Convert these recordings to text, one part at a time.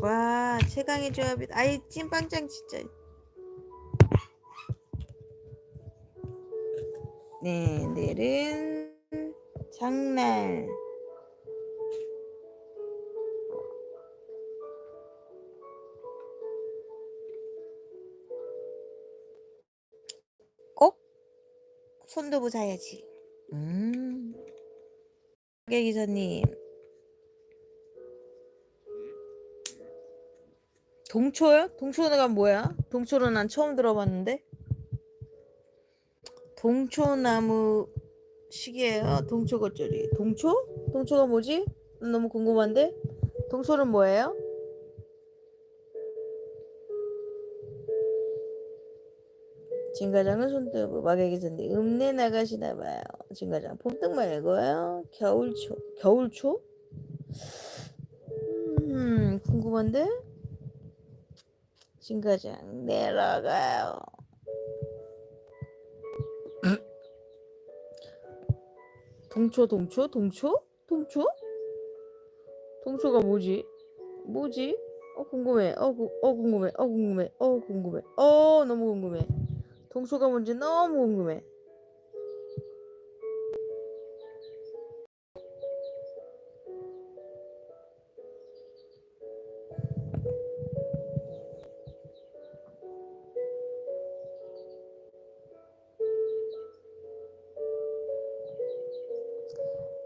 와 최강의 조합이 아이 찐빵짱 진짜. 네 내일은 장날. 꼭 손도 부 사야지. 음. 기사님 동초요? 동초가 뭐야? 동초는 난 처음 들어봤는데. 동초나무 시기예요. 동초 겉절이. 동초? 동초가 뭐지? 난 너무 궁금한데. 동초는 뭐예요? 진가장은 손뜨고 마개기선데 읍내 나가시나 봐요. 진가장 봄떡 말고요. 겨울초. 겨울초? 음 궁금한데. 진가장 내려가요. 동초 동초 동초 동초 동초가 뭐지? 뭐지? 어 궁금해. 어, 구, 어 궁금해. 어 궁금해. 어 궁금해. 어 너무 궁금해. 동초가 뭔지 너무 궁금해.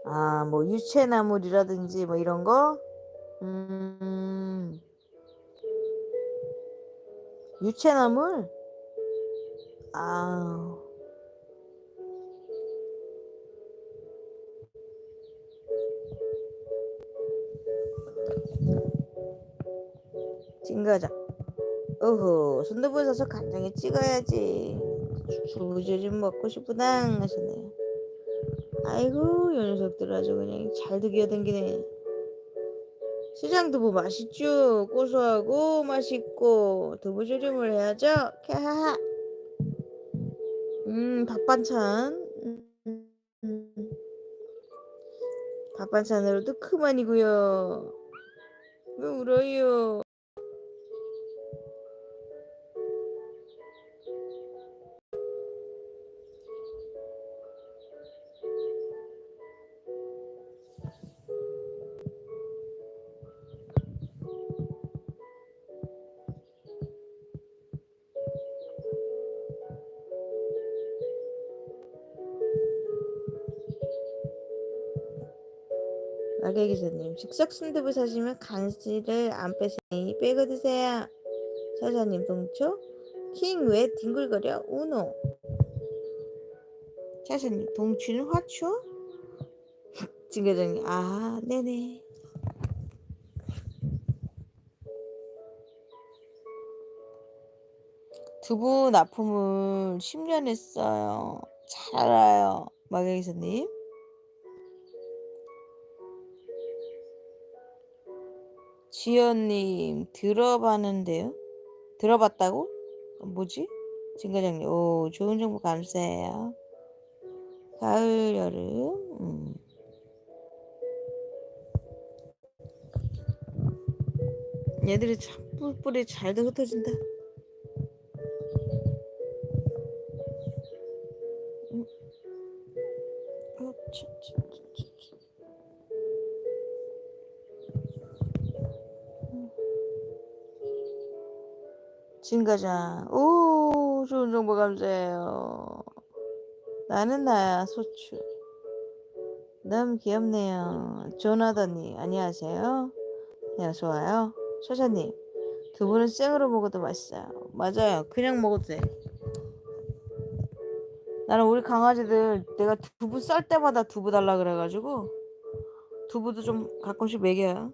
아, 뭐 유채나물이라든지 뭐 이런 거? 음. 유채나물? 아. 찐가자. 어허, 순두부 사서 간장에 찍어야지. 주부저 좀 먹고 싶구나 하시네요. 아이고 이 녀석들 아주 그냥 잘도 기어댕기네. 시장 두부 맛있죠? 고소하고 맛있고. 두부 조림을 해야죠? 캬하하. 음 밥반찬. 음, 음. 밥반찬으로도 그만이고요. 왜 울어요 마개 기사님 즉석 순두부 사시면 간식을 안 빼시니 빼고 드세요. 사장님 동초? 킹 왜 뒹굴거려? 우노. 사장님 동치는 화초? 진계장님 아 네네. 두부 납품을 10년 했어요. 잘 알아요 마개 기사님 지연님 들어봤는데요? 들어봤다고? 뭐지? 진과장님 오 좋은 정보 감사해요. 가을 여름 음. 얘들이 참 뿔뿔이 잘도 흩어진다. 음. 어, 참, 참. 진가장. 오 좋은 정보 감사해요. 나는 나야 소추. 너무 귀엽네요. 조나더니 안녕하세요. 네 좋아요. 서사님 두부는 생으로 먹어도 맛있어요. 맞아요. 그냥 먹어도 돼. 나는 우리 강아지들 내가 두부 썰 때마다 두부 달라 그래가지고 두부도 좀 가끔씩 먹여요